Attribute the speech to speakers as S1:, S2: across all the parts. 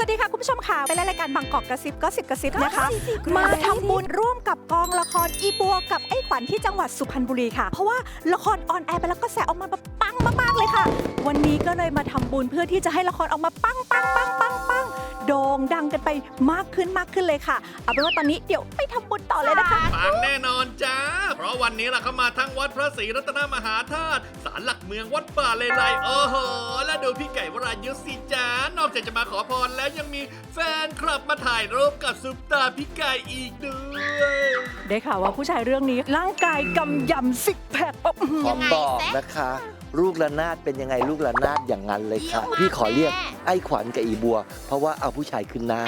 S1: วัสดีค่ะ คุณผู้ชมค่ะไปเล่นรายการบางกอกกระซิบก็สิบกระซิบนะคะ มาทำบุญร่วมกับกองละครอีบัวกับไอ้ขวัญที่จังหวัดสุพรรณบุรีค่ะ เพราะว่าละครออนแอร์ไปแล้วก็แสออกมาแบบปังมากๆเลยค่ะ วันนี้ก็เลยมาทำบุญเพื่อที่จะให้ละครออกมาปังปังปังปังปังโด่งดัง กันไปมากขึ้นมากขึ้นเลยค่ะ เอาเป็นว่าตอนนี้เดี๋ยวไปทำบุญต่อเลยนะคะ
S2: ปังแน่นอนจ้า เพราะวันนี้ล่ะเขามาทั้งวัดพระศรีรัตนมหาธาตุศาลหลักเมืองวัดป่าเลไลโอ้โห แล้วดูพี่ไก่วรายุทธสิจ้านอกจากจะมาขอพรแล้วยังมีแฟนคลับมาถ่ายรูปกับซุปตาพี่ไก่อีกด้วย
S1: ได้ข่าวว่าผู้ชายเรื่องนี้ร่างกายกำยำซิกแพคแบบอื้อหือ
S3: ขอบอกนะคะลูกระนาดเป็นยังไงลูกระนาดอย่างนั้นเลยค่ะ พี่ขอเรียกไอ้ขวัญกับอีบัว เพราะว่าเอาผู้ชายขึ้นหน้า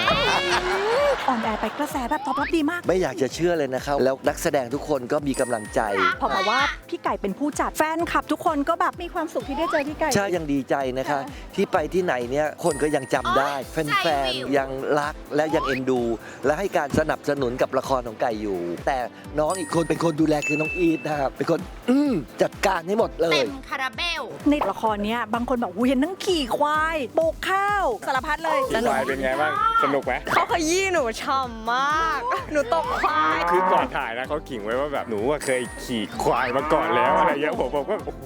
S1: ออนแอร์ไปกระแสแบบตอบรับดีมาก
S3: ไม่อยากจะเชื่อเลยนะครับ แล้วนักแสดงทุกคนก็มีกำลังใจ
S1: พอบอกว่าพี่ไก่เป็นผู้จัดแฟนคลับทุกคนก็แบบมีความสุขที่ได้เจอพี่ไก่
S3: ใช่ยังดีใจนะคะ ที่ไปที่ไหนเนี่ยคนก็ยังจำได้ แฟนๆยังรักและยังเอ็นดู และให้การสนับสนุนกับละครของไก่อยู่ แต่น้องอีกคนเป็นคนดูแลคือน้องอีทนะครับเป็นคนอืมจัดการให้หมดเลย
S4: เต็มคาราเบล
S1: ในละครเนี้ยบางคนบอกหูเห็นทั้งขี่ควายปลูกข้าวสารพัดเลย
S5: ควายเป็นไงบ้าง สนุกไหม
S6: เขาขยี้หนูช่ำมาก หนูตกควาย
S5: คือก่อนถ่ายนะเขาขิงไว้ว่าแบบหนูว่าเคยขี่ควายมาก่อนแล้วอะไรเงี้ยผมบอกว่าโอ้โห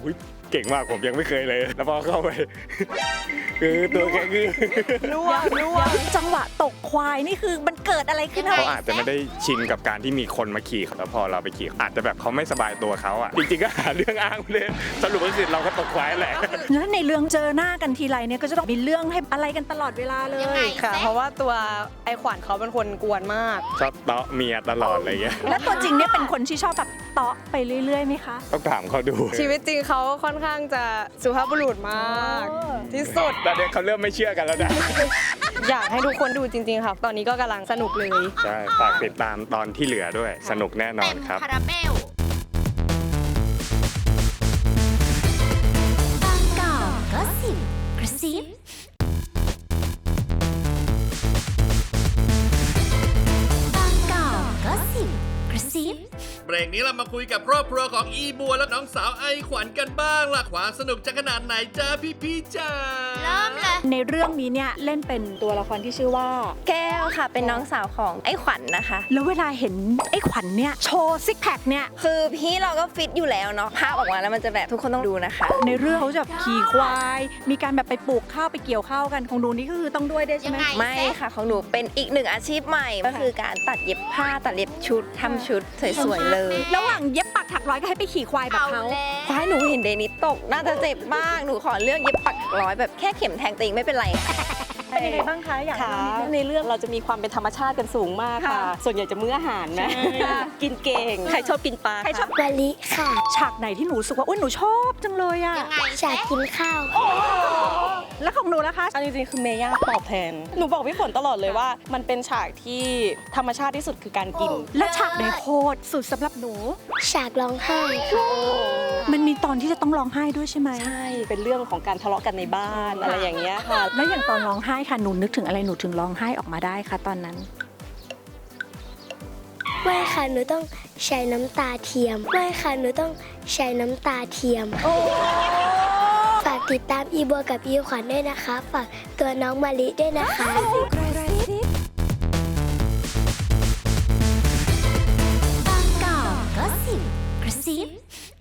S5: เก่งมากผมยังไม่เคยเลย แล้วพอเข้าไป คือตัวแกคือ
S6: ล่วงล่วง
S1: จังห วะตกควายนี่คือมันเกิดอะไรขึ้น
S4: ยังไง
S1: คะ
S5: เขาอาจจะไม่ได้ชินกับการที่มีคนมาขี่แล้วพอเราไปขี่อาจจะแบบเขาไม่สบายตัวเขาอะจริงๆก็หาเรื่องอ้างไปเลยสรุปก็คือเราก็ตกควายแหละ
S1: แล้วในเรื่องเจอหน้ากันทีไรเนี่ยก็จะต้องมีเรื่องให้อะไรกันตลอดเวลาเล
S4: ยังไง
S1: ย
S6: ค่ะ เพราะว่าตัวไอขวัญเขาเป็นคนกวนมาก
S5: ชอบเตาะเมียตลอดอะไรเงี้ย
S1: แล้วตัวจริงเนี่ยเป็นคนที่ชอบแบบ เตาะไปเรื่อยๆไหมคะ
S5: ต้องถามเขาดู
S6: ชีวิตจริงเขาค่อนข้างจะสุภาพบุรุษมาก
S1: โอ้
S6: ที่สุด
S5: ตอนนี้เขาเริ่มไม่เชื่อกันแล้วนะ
S6: อยากให้ทุกคนดูจริง ๆ ค่ะ ตอนนี้ก็กำลังสนุกเลย
S5: ใช่ ฝากติดตามตอนที่เหลือด้วย สนุกแน่นอ
S4: เต็
S5: น
S4: ม
S5: ครับ
S4: คาราเบล
S7: บางกอกก็สิบกระซิบางกอกก็สิบกระซิบ
S2: เบรกนี้เรามาคุยกับครอบครัวของอีบัวและน้องสาวไอขวัญกันบ้างล่ะความสนุกจะขนาดไหนจ้าพี่พี่ๆจ้า
S4: เริ่มเลย
S1: ในเรื่องนี้เนี่ยเล่นเป็นตัวละครที่ชื่อว่า
S8: แก้วค่ะ เป็นน้องสาวของไอ้ขวัญนะคะ
S1: แล้วเวลาเห็นไอ้ขวัญเนี่ยโชว์ซิกแพคเนี่ย
S8: คือพี่เราก็ฟิตอยู่แล้วเนาะภาพออกมาแล้วมันจะแบบทุกคนต้องดูนะคะ
S1: ในเรื่องเขาจะแบบขี่ควาย มีการแบบไปปลูกข้าวไปเกี่ยวข้าวกันของดูนี่ก็คือต้องด้วยด้วยใช่ไหม
S4: ยังไง
S8: ไม่ค่ะของหนูเป็นอีกหนึ่งอาชีพใหม่ก็คือการตัดเย็บผ้าตัดเย็บชุดทำชุดสวยๆเลย
S1: ระหว่างเย็บปักถักร้อยก็ให้ไปขี่ควายแบบ
S4: เอา
S1: เขา
S4: แล้ว
S8: ควายหนูเห็นเดนิสตก น่าจะเจ็บมาก หนูขอเลือกเย็บปักร้อยแบบแค่เข็มแทงตัวเองไม่เป็นไรค่ะ
S1: เป็นยังไงบ้างคะอยาก
S6: ค่ะ
S1: รู้นิดนึง
S6: ในเรื่องเราจะมีความเป็นธรรมชาติกันสูงมากค่ะ
S1: ค่ะ
S6: ส่วนใหญ่จะมื้ออาหารนะ กินเก่ง ใครชอบกินปลา
S1: ใครชอบ
S7: วลิค่ะ
S1: ฉากไหนที่หนูรู้สึกว่าอุ้ยหนูชอบจังเลยอะ
S4: ยังไง
S7: ฉากกินข้าว
S1: แล้วของหนูล่ะคะ
S6: เอาจริงๆ คือเมย่าตอบแทน หนูบอกพี่ฝนตลอดเลยว่า มันเป็นฉากที่ธรรมชาติที่สุดคือการกิน
S1: และฉากไหนโหดสุดสำหรับหนู
S7: ฉากร้องไห้ค่ะ
S1: มันมีตอนที่จะต้องร้องไห้ด้วยใช่ไหม
S6: ใช่ เป็นเรื่องของการทะเลาะกันในบ้านอะไรอย่างเงี้ยค่ะ
S1: แล้วอย่างตอนร้องไห้ค่ะหนูนึกถึงอะไรหนูถึงร้องไห้ออกมาได้คะตอนนั้น
S7: ไม่ค่ะหนูต้องใช้น้ำตาเทียมไม่ค่ะหนูต้องใช้น้ำตาเทียมฝาก ติดตามอีบัวกับอีขวัญด้วยนะคะ ฝากตัวน้องมาลิด้วยนะคะ